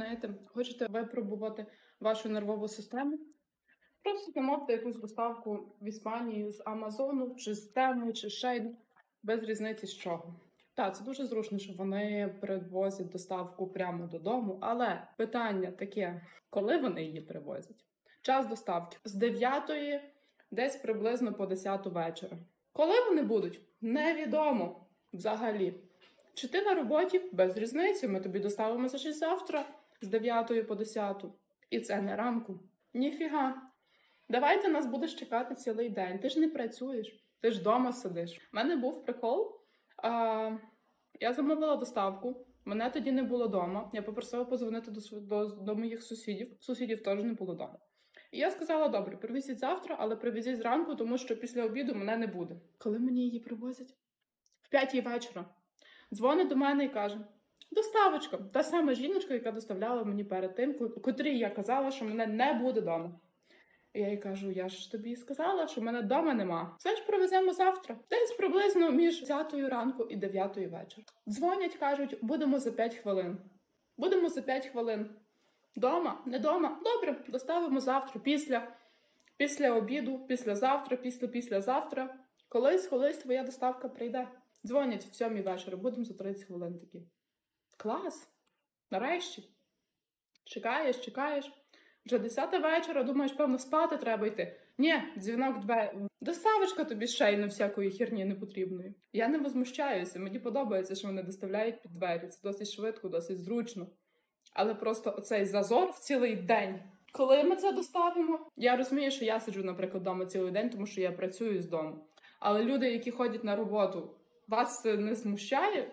Знаєте, хочете випробувати вашу нервову систему? Просто замовте якусь доставку в Іспанії з Амазону, чи з Тему, чи Шейн, без різниці з чого. Так, це дуже зручно, що вони привозять доставку прямо додому, але питання таке: коли вони її привозять? Час доставки з 9 десь приблизно по 10 вечора. Коли вони будуть? Невідомо взагалі. Чи ти на роботі без різниці? Ми тобі доставимо за щось завтра з 9 по 10. І це не ранку. Ніфіга. Давай ти нас будеш чекати цілий день. Ти ж не працюєш, ти ж вдома сидиш. У мене був прикол. А, я замовила доставку. Мене тоді не було вдома. Я попросила позвонити до, до, до моїх сусідів. Сусідів теж не було вдома. І я сказала: добре, привезіть завтра, але привезіть зранку, тому що після обіду мене не буде. Коли мені її привозять? В п'ятій вечора. Дзвонить до мене і каже: Доставочка, та сама жіночка, яка доставляла мені перед тим, котрій я казала, що мене не буде вдома. Я їй кажу: я ж тобі сказала, що мене вдома нема. Це ж привеземо завтра. Десь приблизно між 10 ранку і 9 вечора. Дзвонять, кажуть, будемо за 5 хвилин. Будемо за 5 хвилин. Дома, не дома. Добре, доставимо завтра, після, після обіду, післязавтра, після післязавтра. Колись, колись твоя доставка прийде. Дзвонять в сьомій вечора, будемо за 30 хвилин такі. Клас! Нарешті. Чекаєш, чекаєш. Вже 10 вечора, думаєш, певно, спати треба йти. Ні, дзвінок двері. Доставочка тобі шейно всякої херні непотрібної. Я не возмущаюся, мені подобається, що вони доставляють під двері. Це досить швидко, досить зручно. Але просто оцей зазор в цілий день. Коли ми це доставимо, я розумію, що я сиджу, наприклад, вдома цілий день, тому що я працюю з дому. Але люди, які ходять на роботу, вас це не смущає?